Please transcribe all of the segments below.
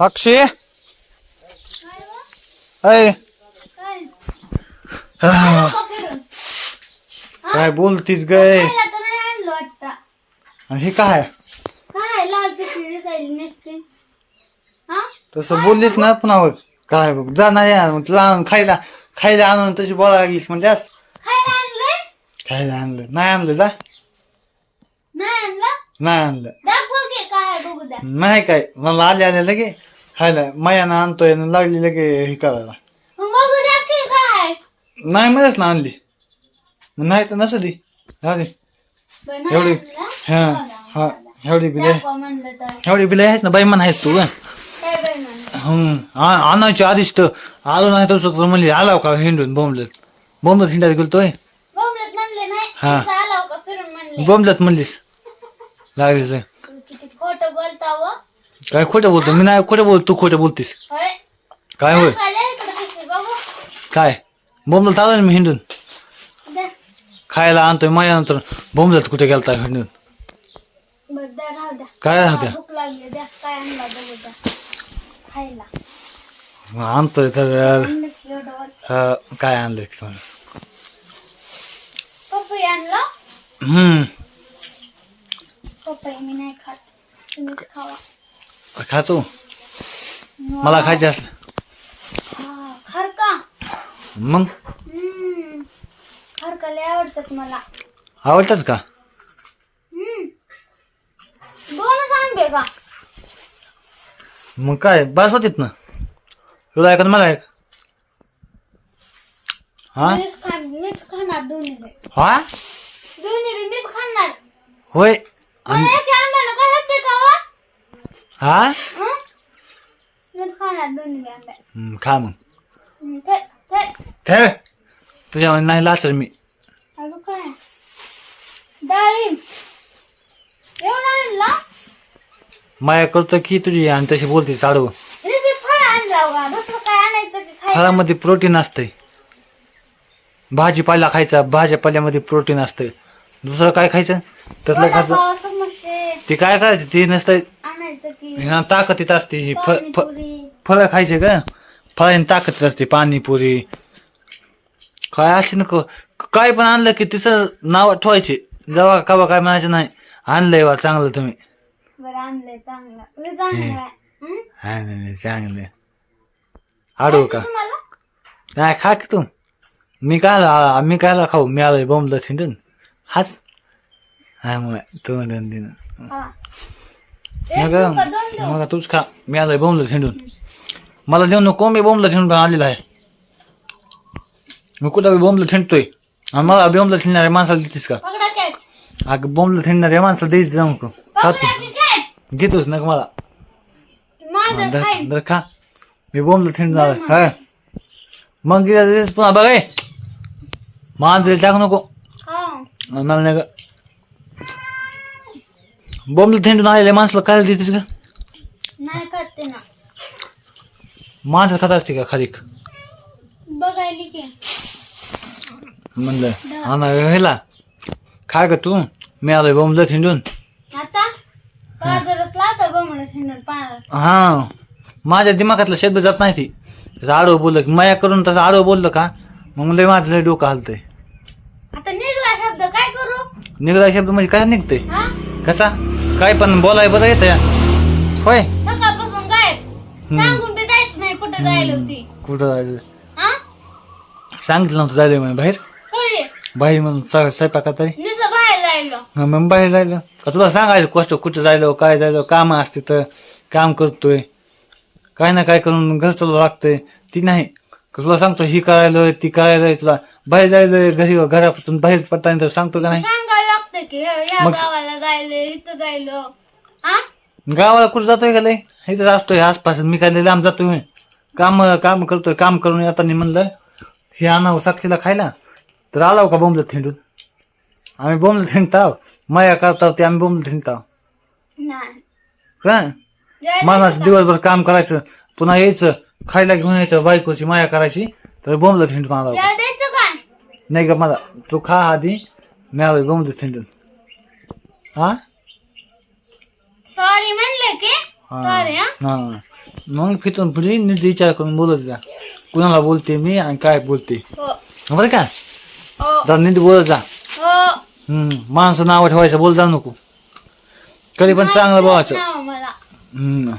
अक्षय अय काय बोलतीस गय हे काय? तसं बोललीस ना पुन्हा. काय बघ. जा नाही आण. मग तुला आणून खायला खायला आणून तशी बोलायला लागलीस म्हणजे आणलंय खायला आणलं. नाही आणलं जा. नाही आणलं नाही आणलं दाखव घे काय आहे बघू द्या नाही काय मला आले आले लगे. खायला मायानं आणतोय आणि लागली लगे हे करायला. मग बघू द्या की काय? नाही मध्येच ना आणली. मग नाही तर नसू दे. नाही एवढी? हा हो ना, ना. एवढी बिले. दाखवा म्हणलं तर. एवढी बिले आहेस ना बाई म्हण आहेस तू हं. काय बाई म्हणलं हं. आ- आणायच्या आधीच तर. आलो नाही तर चुकलं म्हणली आलाव का हिंडून बोंबलत? बोंबलत हिंडायला गेलतोय बोमलत म्हणले नाही हा. तुमचं आलाव का फिरून म्हणले? बोंबलत म्हणलीस. लागलीस होय. किती खोटं बोलता व काय खोटं बोलतो? मी नाही खोटं बोल तू खोटं बोलतीस. काय होय? काय बोंबलत आलो ना मी हिंडून? खायला आणतोय माझ्या नंतर बोंबलत कुठे गेलता हिंडून? काय राहू द्या? भूक लागली द्या. काय आणला बघू द्या. खायला. मग आणतोय तर काय आणलंय हम्म. पपई मी नाही खात. तुम्हीच खावा. खातो मला खायचे असलं. मग? हम्म. लय आवडतात मला. आवडतात का? हम्म. दोनच आंबे का मग काय बस होतीत ना? तुला ऐकत मला ऐक हा? मीच खा मीच खाणार दोन्ही बी. हा? दोन्ही बी मीच खाणार. होय. मला एक हा? मीच खाणार दोन्ही आंबे हम्म, खा मग. हं, ते ते ठेव. तुझ्या नाही मी. अजून काय डाळिंब. एवढा आणला? माया करतो की तुझी आणि तशी बोलते चाडू नुसती फळ आणला का दुसरं काय आणायचं की खायला फळामध्ये प्रोटीन असतंय. भाजीपाला खायचा भाजीपाल्यामध्ये प्रोटीन असतंय. दुसरं काय खायचं? तसलं खायचं? वडापाव, समोसे. ते काय करायचं ते नसतं ह्या ताकदीत असते ही फ- फ- पाणीपुरी फळं खायचे का? फळांनी ताकद असते पाणीपुरी. काय असे नको. काय पण आणलं की तिचं नाव ठेवायचे. जेव्हा कवा काय म्हणायचं नाही. आणलंय बा चांगलं तुम्ही. बरं आणलंय चांगलं. आहे. हं? हा चांगलं आडू का? तुम्हाला? नाही खा की तू. मी काय मी कायला खाऊ. मी आलोय बोंबलं थिंडून. हाच. हा मग तू म्हणून दिन हा. मग तूच खा. मी आलोय बोंबलं थिंडून मला देऊ नको मी बोंबलं थिंडून आलेला आहे. मी कुठं बोंबलं थिंडतोय आणि मला बोंबलं थिंडणाऱ्या माणसाला देतीस का? अगं बोंबलं थिंडणाऱ्या माणसाला द्यायचं जाऊ नको खातो की कॅच घेतोस ना मला? माझं दर खा. मी बोंबलं थिंडणार हा. मग. पुन्हा बघाय मान टाकू नको. मला नाही का बोंबलं थिंडून आलेल्या माणसाला काय देतीस का नाही खाते ना माणसं खात असते का खाली बघायली की म्हणलं आणा ह्याला खा का तू मी आलोय बोंबलं थिंडून आता थंडून हा माझ्या दिमागातला शब्द जात नाही ती तसं आडवं बोललं की माया करून तसं आडवं बोललं का मग लय माझं लय डोकं हलतंय आता निघला शब्द काय करू निघला शब्द म्हणजे काय निघतंय हा कसा काय पण बोलाय बरं येतं होय. सकाळपासून काय? सांगून बी जायचं नाही कुठं जायला होती. कुठं जायचं? हा? सांगितलं नव्हतं जायला म्हणून बाहेर. बाहेर म्हणून सा- स्वयंपाकात तरी. नुसतं बाहेर जायलो. हा, मग बाहेर जायलं. का तुला सांगायचं कष्ट कुठं जायलो काय जायलो काम असते तर काम करतोय. काय ना काय करून घर चालू लागतंय ती नाही. का तुला सांगतो ही करायला ती करायला तुला बाहेर जायला घरी घरापासून बाहेर पडता तर सांगतो का नाही? लागतं की या मग- गावाला जायलो इथं जायलो. हा? गावाला कुठं जातोय का लय? इथं असतोय आसपास. मी काय लय लांब जातोय. काम काम करतोय काम करून येताना म्हणलं हे आणावं साक्षीला खायला. तर आलाव का बोंबलं थिंडून आम्ही बोंबलं थिंडताव माया करताव ते आम्ही बोंबलं थिंडताव नाही. का जायचं मानास दिवसभर काम करायचं पुन्हा यायचं खायला घेऊन यायचं बायकोची माया करायची तर बोंबलं थिंड मला जायला द्यायचं काय नाही का मला तू खा आधी. मी आलोय बोंबलं थिंडून हा सॉरी म्हणले की हा सॉरी हा हा मग फितून पुढे नीट विचार करून बोलत जा कुणाला बोलते मी आणि काय बोलते हो बरं का हो जरा नीट बोलत जा हो हम्म माणसं नाव ठेवायचं बोल जा नको कधी पण चांगलं बोलायचं नाव मला हम्म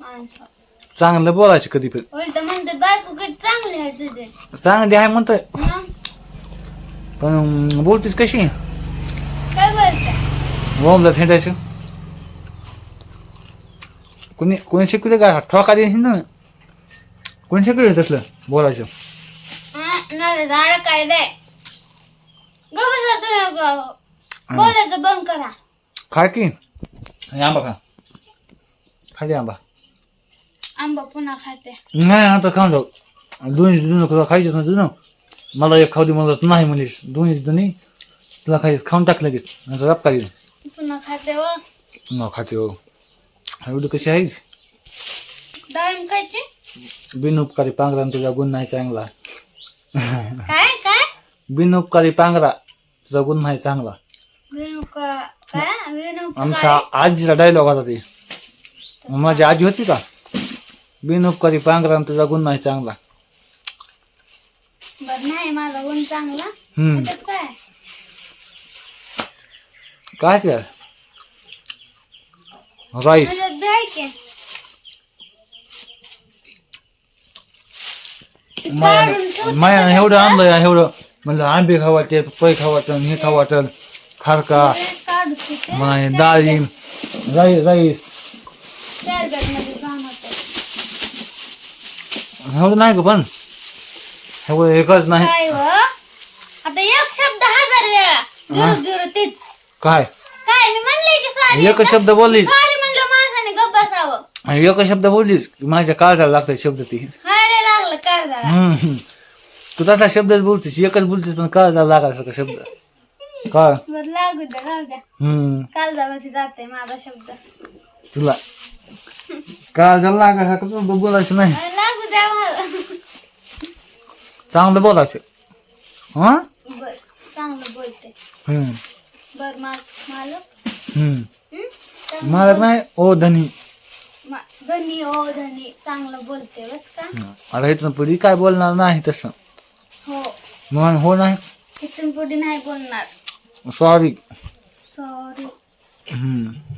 माणसं चांगलं बोलायचं कधी पण उलट म्हणतात बायको किती चांगली आहे तुझे चांगली आहे म्हणतोय पण बोलतीस कशी? काय बोलता? वॉमला थेटायचं. कोणी कोणी शिकवले का? ठोका दे ना. कोणी शिकवलं तसलं? बोलायचं. झाड काय लय गप्प तुम्ही बोलायचं बंद करा. खा की? हे आंबा खा. खाली आंबा. आंबा पुन्हा खाते. नाही आता खाऊन जाऊ. दोन्ही दोन खायचं ना मला एक खाऊ दे मला तू नाही म्हणलीस. दोन्ही दोन्ही तुला खायचं खाऊन टाक लगेच. नंतर रप खाली पुन्हा खाते व न खाते हो. एवढी कशी आहेस? डाळिंब खायची? बिनउपकारी पांघरा तुझा गुण नाही चांगला. काय काय? बिनउपकारी पांघरा तुझा गुण नाही चांगला. विनुका काय? विनुका आमचा आजीचा डायलॉग होता ते. माझी आजी होती का? बिनउपकारी पांघरा तुझा गुण नाही चांगला. नाही माझा गुण चांगला हम्म त्यात काय काय ते राईस त्याच्यात बी आहे की माया माया एवढं आणलं एवढं म्हणलं आंबे खाऊ वाटते पै खाऊ वाटतं हे खाऊ वाटल खारका काढू तिथे माय डाळिंब राईस राईस चार बॅगमध्ये घाण होतं एवढं नाही का पण एवढं एकच नाही. काय व? आता एक शब्द हजार वेळा. गिरू गिरू तीच. काय? काय मी म्हणले की सॉरी एकच शब्द बोललीस. सॉरी म्हणलं माणसाने गप्प बसावं. आणि एकच शब्द बोललीस की माझ्या काळजाला लागतंय शब्द ती. लागलं काय झाला हम्म, हम्म. तू तसा शब्दच बोलतीस एकच बोलतीस पण काळजाला लागायसारखा शब्द. काय बरं लागू द्या हम्म. काल जाते माझा शब्द. तुला. काळजाला लागायसारखं शब्द बोलायचं नाही. चांगलं बोलायचं हा? बर चांगलं बोलते. हम्म. बर मा मालक? हम्म. हं? मला नाही ओ धनी. मा- धनी ओ धनी चांगलं बोलते बस का? आता इथून पुढे काय बोलणार नाही तसं. हो. हो नाही. इथून पुढे नाही बोलणार. सॉरी सॉरी हम्म.